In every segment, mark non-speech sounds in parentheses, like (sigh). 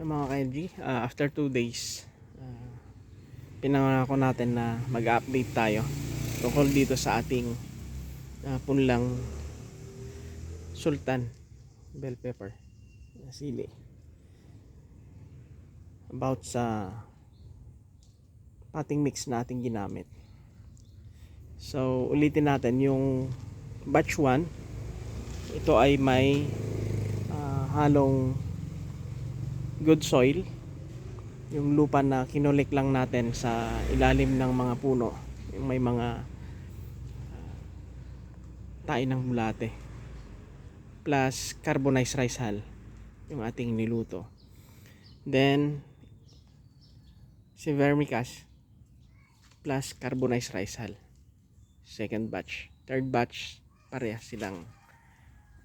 Mga ka-LG, ah, after 2 days, uh, pinangako natin na mag-update tayo tungkol dito sa ating ah, punlang sultan bell pepper na sili. About sa pating mix na ating ginamit. So ulitin natin yung batch 1 ito ay may ah, halong good soil yung lupa na kinulik lang natin sa ilalim ng mga puno yung may mga ah, tae ng bulate plus carbonized rice hull yung ating niluto. Then si vermicast plus carbonized rice hull second batch. Third batch parehas silang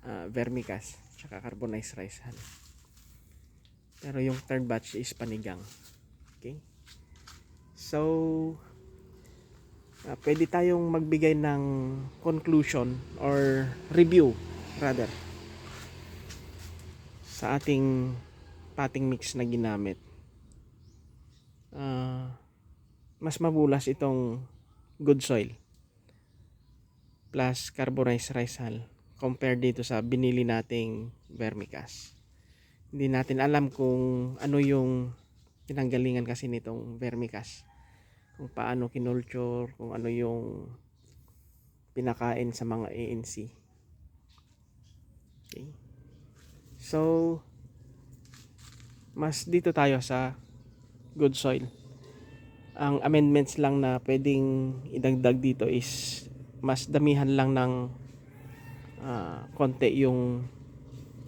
ah, vermicast tsaka carbonized rice hull pero yung third batch is panigang. Okay? So, ah, pwede tayong magbigay ng conclusion or review rather sa ating pating mix na ginamit. Ah, mas mabulas itong good soil plus carbonized rice hull compared dito sa binili nating vermicast hindi natin alam kung ano yung pinanggalingan kasi nitong vermicast kung paano kinulture kung ano yung pinakain sa mga ANC okay. so mas dito tayo sa good soil. Ang amendments lang na pwedeng idagdag dito is mas damihan lang ng ah, konti yung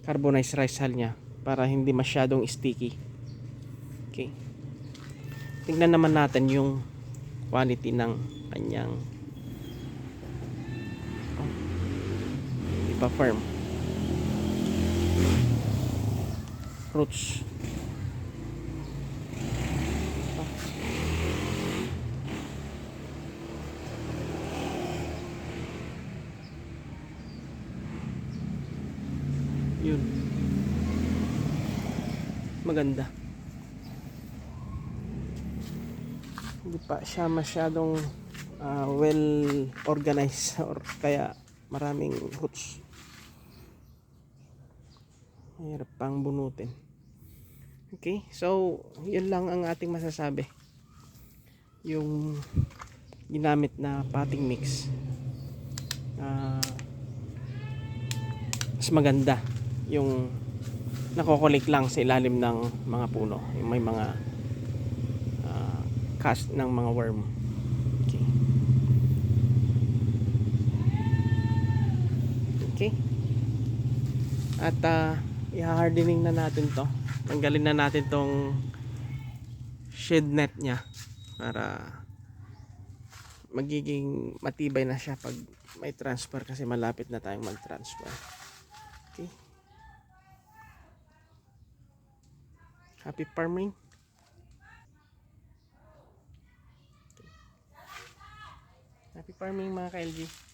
carbonized rice hull niya para hindi masyadong sticky. Okay. Tingnan naman natin yung quality ng kanyang oh, ipa-firm. Roots. Ah. Yun maganda. Hindi pa siya masyadong ah, well organized (laughs) or kaya maraming roots. Mahirap pang bunutin. Okay so yun lang ang ating masasabi. Yung ginamit na potting mix. Ah, mas maganda yung nakokolik lang sa ilalim ng mga puno. Yung may mga ah, cast ng mga worm. Okay. Okay. At uh, i-hardening na natin to. Tanggalin na natin tong shed net nya para magiging matibay na siya pag may transfer kasi malapit na tayong mag transfer okay Happy farming. Happy farming mga ka-LG.